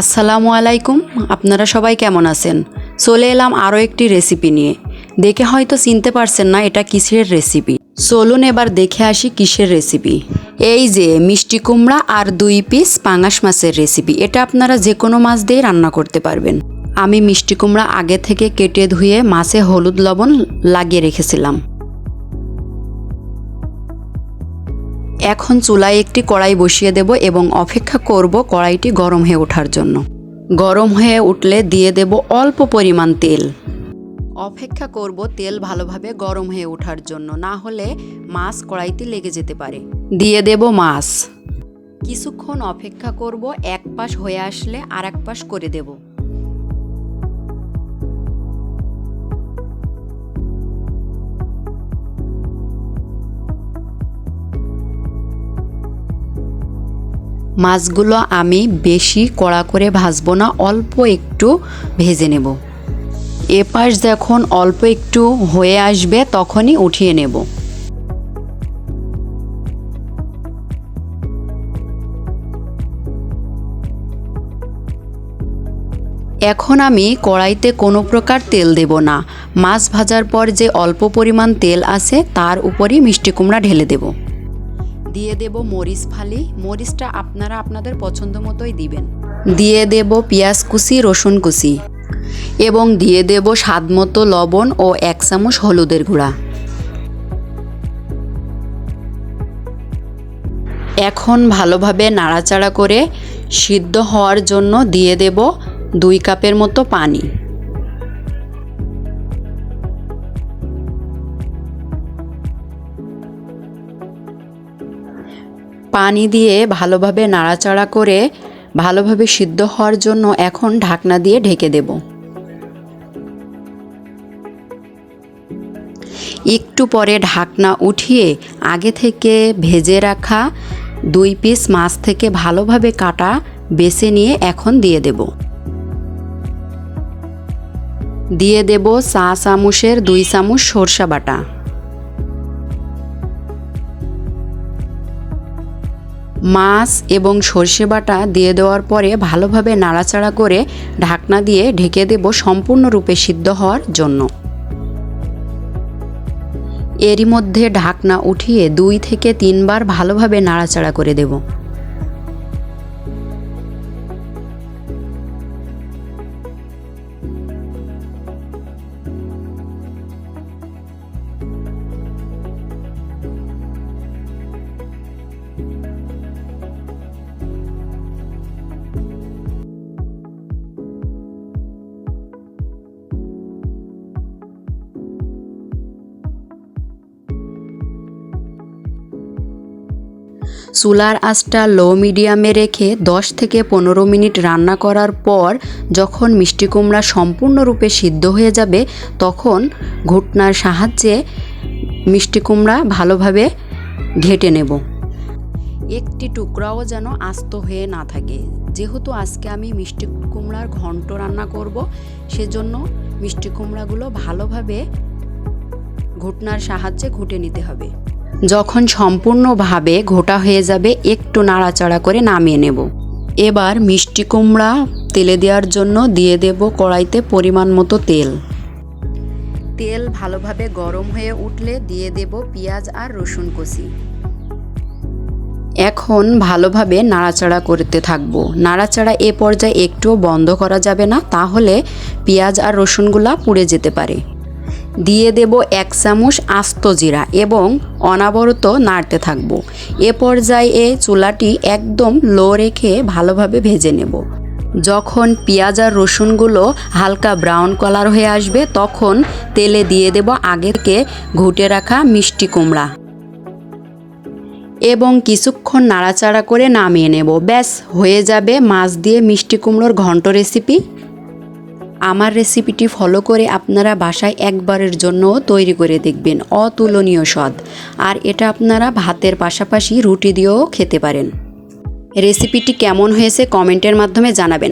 আসসালামু আলাইকুম, আপনারা সবাই কেমন আছেন? চলে এলাম আরও একটি রেসিপি নিয়ে। দেখে হয়তো চিনতে পারছেন না এটা কিসের রেসিপি। চলুন এবার দেখে আসি কিসের রেসিপি। এই যে মিষ্টি কুমড়া আর দুই পিস পাঙাশ মাছের রেসিপি, এটা আপনারা যে কোনো মাছ দিয়ে রান্না করতে পারবেন। আমি মিষ্টি কুমড়া আগে থেকে কেটে ধুয়ে মাছে হলুদ লবণ লাগিয়ে রেখেছিলাম। এখন চুলায় একটি কড়াই বসিয়ে দেব এবং অপেক্ষা করব কড়াইটি গরম হয়ে ওঠার জন্য। গরম হয়ে উঠলে দিয়ে দেব অল্প পরিমাণ তেল। অপেক্ষা করব তেল ভালোভাবে গরম হয়ে ওঠার জন্য, না হলে মাছ কড়াইতে লেগে যেতে পারে। দিয়ে দেব মাছ। কিছুক্ষণ অপেক্ষা করব, এক পাশ হয়ে আসলে আর এক পাশ করে দেব। মাছগুলো আমি বেশি কড়া করে ভাজবো না, অল্প একটু ভেজে নেব। এপাশ যখন অল্প একটু হয়ে আসবে তখনই উঠিয়ে নেব। এখন আমি কড়াইতে কোনো প্রকার তেল দেব না। মাছ ভাজার পর যে অল্প পরিমাণ তেল আছে, তার উপরই মিষ্টি কুমড়া ঢেলে দেব। দিয়ে দেব মরিচ ফালি। মরিচটা আপনারা আপনাদের পছন্দ মতোই দিবেন। দিয়ে দেব পেঁয়াজ কুচি, রসুন কুচি এবং দিয়ে দেব স্বাদ মতো লবণ ও এক চামচ হলুদের গুঁড়া। এখন ভালোভাবে নাড়াচাড়া করে সিদ্ধ হওয়ার জন্য দিয়ে দেব দুই কাপের মতো পানি। পানি দিয়ে ভালোভাবে নাড়াচাড়া করে ভালোভাবে সিদ্ধ হওয়ার জন্য এখন ঢাকনা দিয়ে ঢেকে দেব। একটু পরে ঢাকনা উঠিয়ে আগে থেকে ভেজে রাখা দুই পিস মাছ থেকে ভালোভাবে কাটা বেছে নিয়ে এখন দিয়ে দেব। দিয়ে দেব চা চামচের দুই চামচ সরষা বাটা। মাছ এবং সর্ষে বাটা দিয়ে দেওয়ার পরে ভালোভাবে নাড়াচাড়া করে ঢাকনা দিয়ে ঢেকে দেব সম্পূর্ণরূপে সিদ্ধ হওয়ার জন্য। এরই মধ্যে ঢাকনা উঠিয়ে দুই থেকে তিনবার ভালোভাবে নাড়াচাড়া করে দেব। চুলার আঁচটা লো মিডিয়ামে রেখে 10 থেকে পনেরো মিনিট রান্না করার পর যখন মিষ্টি কুমড়া সম্পূর্ণরূপে সিদ্ধ হয়ে যাবে, তখন ঘুটনার সাহায্যে মিষ্টি কুমড়া ভালোভাবে ঘেটে নেব। একটি টুকরাও যেন আস্ত হয়ে না থাকে। যেহেতু আজকে আমি মিষ্টি কুমড়ার ঘন্ট রান্না করব, সেজন্য মিষ্টি কুমড়াগুলো ভালোভাবে ঘুটনার সাহায্যে ঘুটে নিতে হবে। যখন সম্পূর্ণভাবে ঘোটা হয়ে যাবে, একটু নাড়াচাড়া করে নামিয়ে নেব। এবার মিষ্টি কুমড়া তেলে দেওয়ার জন্য দিয়ে দেব কড়াইতে পরিমাণ মতো তেল। তেল ভালোভাবে গরম হয়ে উঠলে দিয়ে দেব পেঁয়াজ আর রসুন কষি এখন ভালোভাবে নাড়াচাড়া করতে থাকব। নাড়াচাড়া এ পর্যায়ে একটুও বন্ধ করা যাবে না, তাহলে পেঁয়াজ আর রসুনগুলা পুড়ে যেতে পারে। দিয়ে দেব এক চামচ আস্ত জিরা এবং অনাবরত নাড়তে থাকব। এ পর্যায়ে চুলাটি একদম লো রেখে ভালোভাবে ভেজে নেব। যখন পেঁয়াজ আর রসুনগুলো হালকা ব্রাউন কালার হয়ে আসবে, তখন তেলে দিয়ে দেব আগে থেকে ঘুটে রাখা মিষ্টি কুমড়া এবং কিছুক্ষণ নাড়াচাড়া করে নামিয়ে নেব। ব্যাস, হয়ে যাবে মাছ দিয়ে মিষ্টি কুমড়োর ঘন্ট রেসিপি আমার রেসিপিটি ফলো করে আপনারা বাসায় একবারের জন্য তৈরি করে দেখবেন, অতুলনীয় স্বাদ। আর এটা আপনারা ভাতের পাশাপাশি রুটি দিয়েও খেতে পারেন। রেসিপিটি কেমন হয়েছে কমেন্টের মাধ্যমে জানাবেন।